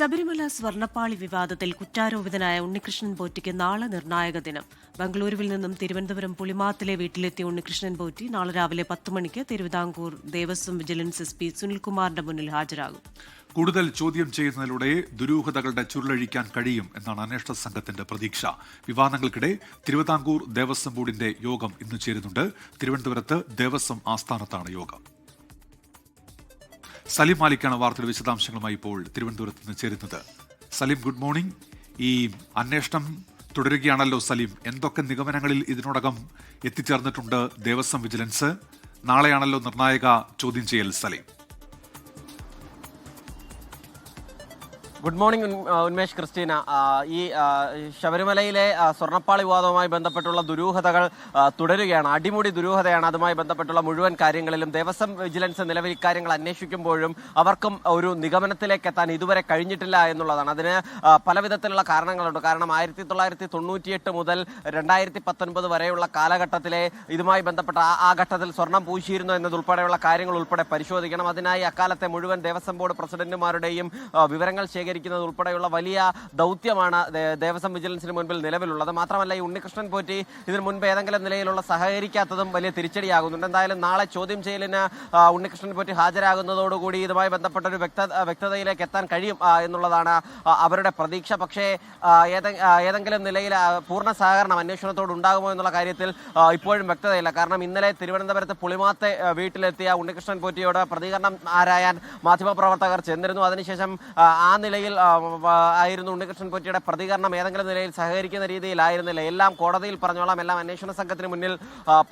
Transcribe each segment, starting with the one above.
ശബരിമല സ്വർണപ്പാളി വിവാദത്തിൽ കുറ്റാരോപിതനായ ഉണ്ണികൃഷ്ണൻ പോറ്റിക്ക് നാളെ നിർണായക ദിനം. ബംഗളൂരുവിൽ നിന്നും തിരുവനന്തപുരം പുളിമാത്തിലെ വീട്ടിലെത്തിയ ഉണ്ണികൃഷ്ണൻ പോറ്റി നാളെ രാവിലെ പത്ത് മണിക്ക് Thiruvithamkoor Devaswom vigilance S P സുനിൽകുമാറിന്റെ മുന്നിൽ ഹാജരാകും. കൂടുതൽ ചോദ്യം ചെയ്യുന്നതിലൂടെ ദുരൂഹതകളുടെ ചുരുളഴിക്കാൻ കഴിയും എന്നാണ് അന്വേഷണ സംഘത്തിന്റെ പ്രതീക്ഷ. വിവാദങ്ങൾക്കിടെ തിരുവിതാംകൂർ ദേവസ്വം ബോർഡിന്റെ യോഗം ഇന്ന് ചേരുന്നുണ്ട്. തിരുവനന്തപുരത്ത് ദേവസ്വം ആസ്ഥാനത്താണ് യോഗം. സലീം മാലിക്കാണ് വാർത്തയുടെ വിശദാംശങ്ങളുമായി ഇപ്പോൾ തിരുവനന്തപുരത്ത് നിന്ന് ചേരുന്നത്. സലീം ഗുഡ് മോർണിംഗ് ഈ അന്വേഷണം തുടരുകയാണല്ലോ സലീം. എന്തൊക്കെ നിഗമനങ്ങളിൽ ഇതിനോടകം എത്തിച്ചേർന്നിട്ടുണ്ട് ദേവസ്വം വിജിലൻസ്? നാളെയാണല്ലോ നിർണായക ചോദ്യം ചെയ്യൽ Saleem. Good morning Unmesh Christina. ഈ ശബരിമലയിലെ സ്വർണപ്പാളി വിവാദവുമായി ബന്ധപ്പെട്ടുള്ള ദുരൂഹതകൾ തുടരുകയാണ്. അടിമുടി ദുരൂഹതയാണ് അതുമായി ബന്ധപ്പെട്ടുള്ള മുഴുവൻ കാര്യങ്ങളിലും. ദേവസ്വം വിജിലൻസ് നിലവിൽ ഇക്കാര്യങ്ങൾ അന്വേഷിക്കുമ്പോഴും അവർക്കും ഒരു നിഗമനത്തിലേക്ക് എത്താൻ ഇതുവരെ കഴിഞ്ഞിട്ടില്ല എന്നുള്ളതാണ്. അതിന് പലവിധത്തിലുള്ള പല വിധത്തിലുള്ള കാരണങ്ങളുണ്ട്. കാരണം ആയിരത്തി തൊള്ളായിരത്തി തൊണ്ണൂറ്റിയെട്ട് മുതൽ രണ്ടായിരത്തി പത്തൊൻപത് വരെയുള്ള കാലഘട്ടത്തിലെ ഇതുമായി ബന്ധപ്പെട്ട ആ- ഘട്ടത്തിൽ സ്വർണം പൂശിയിരുന്നു എന്നതുൾപ്പെടെയുള്ള കാര്യങ്ങൾ ഉൾപ്പെടെ പരിശോധിക്കണം. അതിനായി അക്കാലത്തെ മുഴുവൻ ദേവസ്വം ബോർഡ് പ്രസിഡന്റുമാരുടെയും വിവരങ്ങൾ വിവരങ്ങൾ ശേഖരിക്കുന്നത് ഉൾപ്പെടെയുള്ള വലിയ ദൗത്യമാണ് ദേവസ്വം വിജിലൻസിന് മുൻപിൽ നിലവിലുള്ളത്. മാത്രമല്ല ഈ ഉണ്ണികൃഷ്ണൻ പോറ്റി ഇതിനു മുൻപ് ഏതെങ്കിലും നിലയിലുള്ള സഹകരിക്കാത്തതും വലിയ തിരിച്ചടിയാകുന്നുണ്ട്. എന്തായാലും നാളെ ചോദ്യം ചെയ്യലിന് ഉണ്ണികൃഷ്ണൻ പോറ്റി ഹാജരാകുന്നതോടുകൂടി ഇതുമായി ബന്ധപ്പെട്ട ഒരു വ്യക്ത വ്യക്തതയിലേക്ക് എത്താൻ കഴിയും എന്നുള്ളതാണ് അവരുടെ പ്രതീക്ഷ. പക്ഷേ ഏതെങ്കിലും നിലയിൽ പൂർണ സഹകരണം അന്വേഷണത്തോട് ഉണ്ടാകുമോ എന്നുള്ള കാര്യത്തിൽ ഇപ്പോഴും വ്യക്തതയില്ല. കാരണം ഇന്നലെ തിരുവനന്തപുരത്ത് പുളിമാത്തെ വീട്ടിലെത്തിയ ഉണ്ണികൃഷ്ണൻ പോറ്റിയോട് പ്രതികരണം ആരായാൻ മാധ്യമപ്രവർത്തകർ ചെന്നിരുന്നു. അതിനുശേഷം ആ നിലയിൽ വ- ആയിരുന്നു ഉണ്ണികൃഷ്ണൻ പൊറ്റിയുടെ പ്രതികരണം. ഏതെങ്കിലും നിലയിൽ സഹകരിക്കുന്ന രീതിയിലായിരുന്നില്ല? എല്ലാം കോടതിയിൽ പറഞ്ഞോളാം എല്ലാം അന്വേഷണ സംഘത്തിന് മുന്നിൽ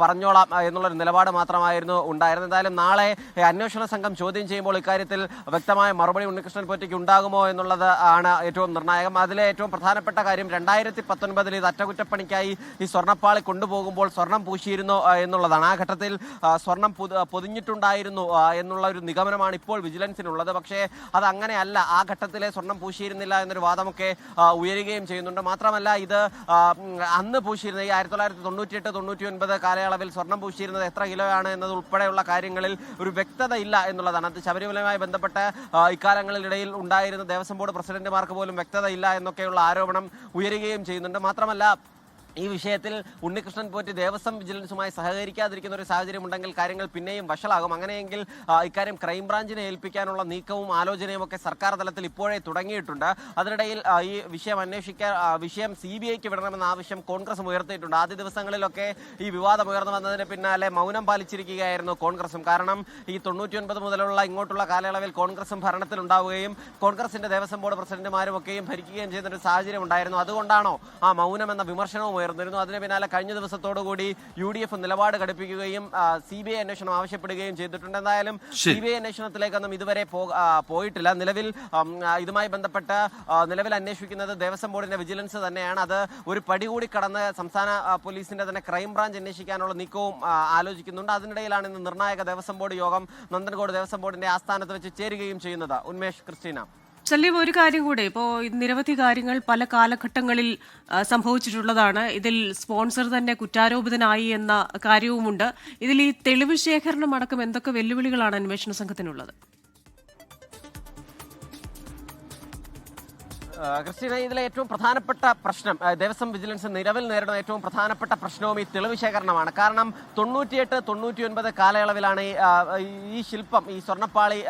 പറഞ്ഞോളാം എന്നുള്ളൊരു നിലപാട് മാത്രമായിരുന്നു ഉണ്ടായിരുന്നത്. എന്തായാലും നാളെ അന്വേഷണ സംഘം ചോദ്യം ചെയ്യുമ്പോൾ ഇക്കാര്യത്തിൽ വ്യക്തമായ മറുപടി ഉണ്ണികൃഷ്ണൻ പോറ്റിക്ക് ഉണ്ടാകുമോ എന്നുള്ളത് ആണ് ഏറ്റവും നിർണായകം. അതിലെ ഏറ്റവും പ്രധാനപ്പെട്ട കാര്യം രണ്ടായിരത്തി പത്തൊൻപതിൽ ഇത് അറ്റകുറ്റപ്പണിക്കായി ഈ സ്വർണപ്പാളി കൊണ്ടുപോകുമ്പോൾ സ്വർണം പൂശിയിരുന്നു എന്നുള്ളതാണ്. ആ ഘട്ടത്തിൽ സ്വർണം പൊതിഞ്ഞിട്ടുണ്ടായിരുന്നു എന്നുള്ള ഒരു നിഗമനമാണ് ഇപ്പോൾ വിജിലൻസിനുള്ളത്. പക്ഷേ അത് അങ്ങനെയല്ല ആ ഘട്ടത്തിലെ സ്വർണം പൂശിയിരുന്നില്ല എന്നൊരു വാദമൊക്കെ ഉയരുകയും ചെയ്യുന്നുണ്ട്. മാത്രമല്ല ഇത് അന്ന് പൂശിയിരുന്ന ഈ ആയിരത്തി തൊള്ളായിരത്തി തൊണ്ണൂറ്റി എട്ട് തൊണ്ണൂറ്റി ഒൻപത് കാലയളവിൽ സ്വർണം പൂശിയിരുന്നത് എത്ര കിലോയാണ് എന്നത് ഉൾപ്പെടെയുള്ള കാര്യങ്ങളിൽ ഒരു വ്യക്തത ഇല്ല എന്നുള്ളതാണ്. അത് ശബരിമലയുമായി ബന്ധപ്പെട്ട് ഇക്കാലങ്ങളിലിടയിൽ ഉണ്ടായിരുന്ന ദേവസ്വം ബോർഡ് പ്രസിഡന്റുമാർക്ക് പോലും വ്യക്തത ഇല്ല എന്നൊക്കെയുള്ള ആരോപണം ഉയരുകയും ചെയ്യുന്നുണ്ട്. മാത്രമല്ല ഈ വിഷയത്തിൽ ഉണ്ണികൃഷ്ണൻ പോറ്റി ദേവസ്വം വിജിലൻസുമായി സഹകരിക്കാതിരിക്കുന്ന ഒരു സാഹചര്യം ഉണ്ടെങ്കിൽ കാര്യങ്ങൾ പിന്നെയും വഷളാകും. അങ്ങനെയെങ്കിൽ ഇക്കാര്യം ക്രൈംബ്രാഞ്ചിനെ ഏൽപ്പിക്കാനുള്ള നീക്കവും ആലോചനയും ഒക്കെ സർക്കാർ തലത്തിൽ ഇപ്പോഴേ തുടങ്ങിയിട്ടുണ്ട്. അതിനിടയിൽ ഈ വിഷയം അന്വേഷിക്കാൻ വിഷയം സി ബി ഐക്ക് വിടണമെന്ന ആവശ്യം കോൺഗ്രസ് ഉയർത്തിയിട്ടുണ്ട്. ആദ്യ ദിവസങ്ങളിലൊക്കെ ഈ വിവാദം ഉയർന്നു വന്നതിന് പിന്നാലെ മൗനം പാലിച്ചിരിക്കുകയായിരുന്നു കോൺഗ്രസും. കാരണം ഈ തൊണ്ണൂറ്റി ഒൻപത് മുതലുള്ള ഇങ്ങോട്ടുള്ള കാലയളവിൽ കോൺഗ്രസും ഭരണത്തിലുണ്ടാവുകയും കോൺഗ്രസിന്റെ ദേവസ്വം ബോർഡ് പ്രസിഡന്റുമാരും ഒക്കെയും ഭരിക്കുകയും ചെയ്യുന്ന ഒരു സാഹചര്യം ഉണ്ടായിരുന്നു. അതുകൊണ്ടാണോ ആ മൗനം എന്ന വിമർശനവും ഉയർന്നിരുന്നു അതിന് പിന്നാലെ കഴിഞ്ഞ ദിവസത്തോടുകൂടി യു ഡി എഫ് നിലപാട് ഘടിപ്പിക്കുകയും സി ബി ഐ അന്വേഷണം ആവശ്യപ്പെടുകയും ചെയ്തിട്ടുണ്ട്. എന്തായാലും. സി ബി ഐ അന്വേഷണത്തിലേക്കൊന്നും ഇതുവരെ പോയിട്ടില്ല. നിലവിൽ ഇതുമായി ബന്ധപ്പെട്ട് നിലവിൽ അന്വേഷിക്കുന്നത് ദേവസ്വം ബോർഡിന്റെ വിജിലൻസ് തന്നെയാണ്. അത് ഒരു പടി കൂടി കടന്ന് സംസ്ഥാന പോലീസിന്റെ തന്നെ ക്രൈംബ്രാഞ്ച് അന്വേഷിക്കാനുള്ള നീക്കവും ആലോചിക്കുന്നുണ്ട്. അതിനിടയിലാണ് ഇന്ന് നിർണായക ദേവസ്വം ബോർഡ് യോഗം നന്ദൻകോട് ദേവസ്വം ബോർഡിന്റെ ആസ്ഥാനത്ത് വെച്ച് ചേരുകയും ചെയ്യുന്നത്. ഉന്മേഷ് ക്രിസ്റ്റീന. സലീം ഒരു കാര്യം കൂടെ. ഇപ്പോൾ നിരവധി കാര്യങ്ങൾ പല കാലഘട്ടങ്ങളിൽ സംഭവിച്ചിട്ടുള്ളതാണ്. ഇതിൽ സ്പോൺസർ തന്നെ കുറ്റാരോപിതനായി എന്ന കാര്യവുമുണ്ട്. ഇതിൽ ഈ തെളിവ് ശേഖരണം അടക്കം എന്തൊക്കെ വെല്ലുവിളികളാണ് അന്വേഷണ സംഘത്തിനുള്ളത്? ക്രിസ്റ്റീന ഇതിലെ ഏറ്റവും പ്രധാനപ്പെട്ട പ്രശ്നം ദേവസ്വം വിജിലൻസ് നിലവിൽ നേരിടുന്ന ഏറ്റവും പ്രധാനപ്പെട്ട പ്രശ്നവും ഈ തെളിവ് ശേഖരണമാണ്. കാരണം തൊണ്ണൂറ്റിയെട്ട് തൊണ്ണൂറ്റി ഒൻപത് കാലയളവിലാണ് ഈ, ശില്പം ഈ സ്വർണപ്പാളി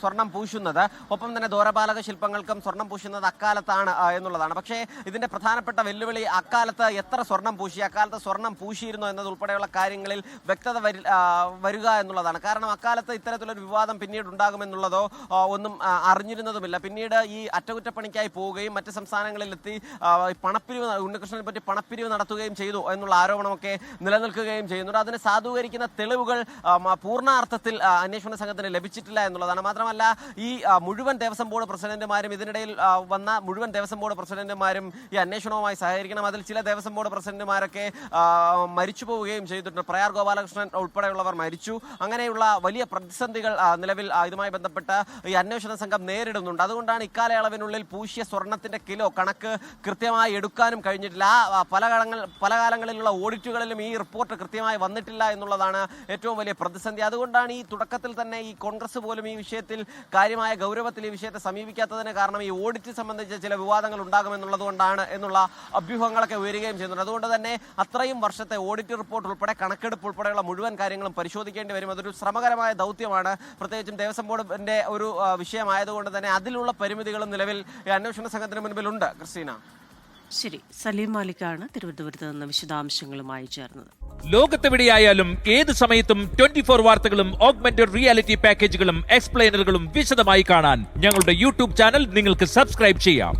സ്വർണം പൂശുന്നത്. ഒപ്പം തന്നെ ദോരപാലക ശില്പങ്ങൾക്കും സ്വർണം പൂശുന്നത് അക്കാലത്താണ് എന്നുള്ളതാണ്. പക്ഷേ ഇതിന്റെ പ്രധാനപ്പെട്ട വെല്ലുവിളി അക്കാലത്ത് എത്ര സ്വർണം പൂശി അക്കാലത്ത് സ്വർണം പൂശിയിരുന്നു എന്നതുൾപ്പെടെയുള്ള കാര്യങ്ങളിൽ വ്യക്തത വരി- വരിക എന്നുള്ളതാണ്. കാരണം അക്കാലത്ത് ഇത്തരത്തിലൊരു വിവാദം പിന്നീട് ഉണ്ടാകുമെന്നുള്ളതോ ഒന്നും അറിഞ്ഞിരുന്നതുമില്ല. പിന്നീട് ഈ അറ്റകുറ്റപ്പണിക്കായി പോവുകയും മറ്റ് സംസ്ഥാനങ്ങളിലെത്തി പണപ്പിരിവ് ഉണ്ണികൃഷ്ണനെ പറ്റി പണപ്പിരിവ് നടത്തുകയും ചെയ്തു എന്നുള്ള ആരോപണമൊക്കെ നിലനിൽക്കുകയും ചെയ്യുന്നുണ്ട്. അതിനെ സാധൂകരിക്കുന്ന തെളിവുകൾ പൂർണാർത്ഥത്തിൽ അന്വേഷണ സംഘത്തിന് ലഭിച്ചിട്ടില്ല എന്നുള്ളതാണ്. മാത്രമല്ല ഈ മുഴുവൻ ദേവസ്വം ബോർഡ് പ്രസിഡന്റുമാരും ഇതിനിടയിൽ വന്ന മുഴുവൻ ദേവസ്വം ബോർഡ് പ്രസിഡന്റുമാരും ഈ അന്വേഷണവുമായി സഹകരിക്കണം. അതിൽ ചില ദേവസ്വം ബോർഡ് പ്രസിഡന്റുമാരൊക്കെ മരിച്ചു പോവുകയും ചെയ്തിട്ടുണ്ട്. പ്രയാർ ഗോപാലകൃഷ്ണൻ ഉൾപ്പെടെയുള്ളവർ മരിച്ചു. അങ്ങനെയുള്ള വലിയ പ്രതിസന്ധികൾ നിലവിൽ ഇതുമായി ബന്ധപ്പെട്ട ഈ അന്വേഷണ സംഘം നേരിടുന്നുണ്ട്. അതുകൊണ്ടാണ് ഇക്കാലയളവിനുള്ളിൽ പൂശിയ സ്വർണത്തിന്റെ കിലോ കണക്ക് കൃത്യമായി എടുക്കാനും കഴിഞ്ഞിട്ടില്ല. ആ, പല കാലങ്ങൾ പല കാലങ്ങളിലുള്ള ഓഡിറ്റുകളിലും ഈ റിപ്പോർട്ട് കൃത്യമായി വന്നിട്ടില്ല എന്നുള്ളതാണ് ഏറ്റവും വലിയ പ്രതിസന്ധി. അതുകൊണ്ടാണ് ഈ തുടക്കത്തിൽ തന്നെ ഈ കോൺഗ്രസ് പോലും ഈ വിഷയത്തിൽ കാര്യമായ ഗൗരവത്തിൽ ഈ വിഷയത്തെ സമീപിക്കാത്തതിന് കാരണം ഈ ഓഡിറ്റ് സംബന്ധിച്ച ചില വിവാദങ്ങൾ ഉണ്ടാകുമെന്നുള്ളത് കൊണ്ടാണ് എന്നുള്ള അഭ്യൂഹങ്ങളൊക്കെ ഉയരുകയും ചെയ്യുന്നുണ്ട്. അതുകൊണ്ട് തന്നെ അത്രയും വർഷത്തെ ഓഡിറ്റ് റിപ്പോർട്ട് ഉൾപ്പെടെ കണക്കെടുപ്പ് ഉൾപ്പെടെയുള്ള മുഴുവൻ കാര്യങ്ങളും പരിശോധിക്കേണ്ടി വരും. അതൊരു ശ്രമകരമായ ദൗത്യമാണ്. പ്രത്യേകിച്ചും ദേവസ്വം ബോർഡിന്റെ ഒരു വിഷയമായതുകൊണ്ട് തന്നെ അതിലുള്ള പരിമിതികളും നിലവിൽ ഈ അന്വേഷണ സംഘത്തിന് മുൻപിലുണ്ട് ക്രിസ്റ്റീന. ശരി സലീം മാലിക്കാണ് തിരുവനന്തപുരത്ത് നിന്ന് വിശദാംശങ്ങളുമായി ചേർന്നത്. ലോകത്തെവിടെയായാലും ഏത് സമയത്തും ട്വന്റി ഫോർ വാർത്തകളും ഓഗ്മെന്റഡ് റിയാലിറ്റി പാക്കേജുകളും എക്സ്പ്ലെയിനറുകളും വിശദമായി കാണാൻ ഞങ്ങളുടെ യൂട്യൂബ് ചാനൽ നിങ്ങൾക്ക് സബ്സ്ക്രൈബ് ചെയ്യാം.